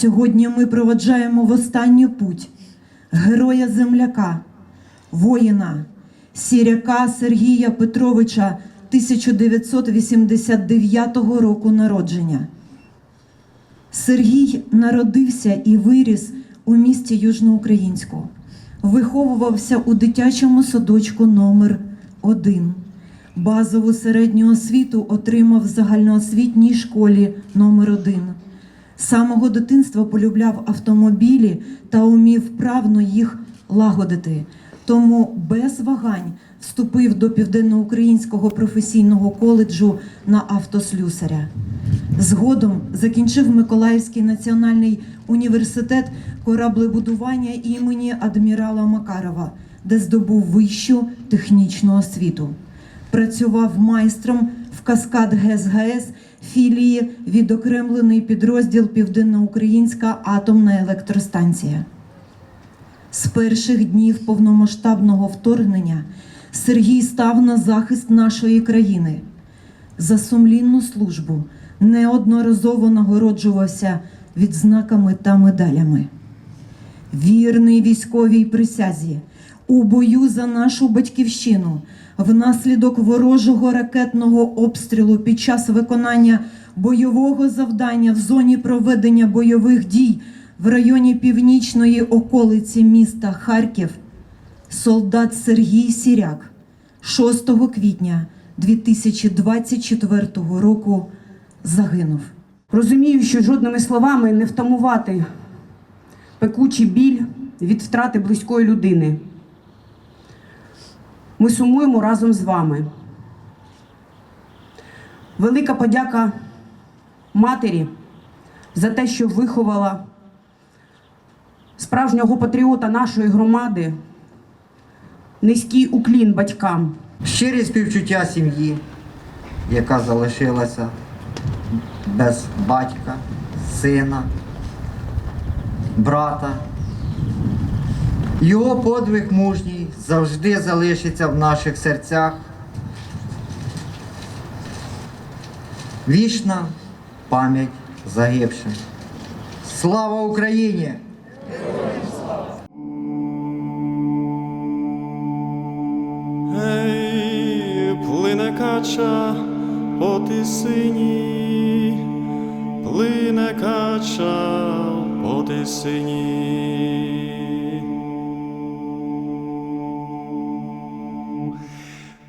Сьогодні ми проведжаємо в останню путь героя земляка, воїна, сіряка Сергія Петровича 1989 року народження. Сергій народився і виріс у місті Южноукраїнську. Виховувався у дитячому садочку номер 1 Базову середню освіту отримав в загальноосвітній школі номер 1 З самого дитинства полюбляв автомобілі та умів вправно їх лагодити. Тому без вагань вступив до Південноукраїнського професійного коледжу на автослюсаря. Згодом закінчив Миколаївський національний університет кораблебудування імені адмірала Макарова, де здобув вищу технічну освіту. Працював майстром в Каскад ГЕС ГАЕС філії відокремлений підрозділ Південноукраїнська атомна електростанція. З перших днів повномасштабного вторгнення Сергій став на захист нашої країни. За сумлінну службу неодноразово нагороджувався відзнаками та медалями. Вірний військовій присязі у бою за нашу батьківщину внаслідок ворожого ракетного обстрілу під час виконання бойового завдання в зоні проведення бойових дій в районі північної околиці міста Харків солдат Сергій Сіряк 6 квітня 2024 року загинув. Розумію, що жодними словами не втамувати пекучий біль від втрати близької людини. Ми сумуємо разом з вами. Велика подяка матері за те, що виховала справжнього патріота нашої громади. Низький уклін батькам. Щирі співчуття сім'ї, яка залишилася без батька, сина, брата. Його подвиг мужній завжди залишиться в наших серцях. Вічна пам'ять загибшим. Слава Україні! Ей, плине кача по тисині, плине кача по тисині.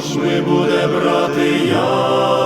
Ж ми буде брати я?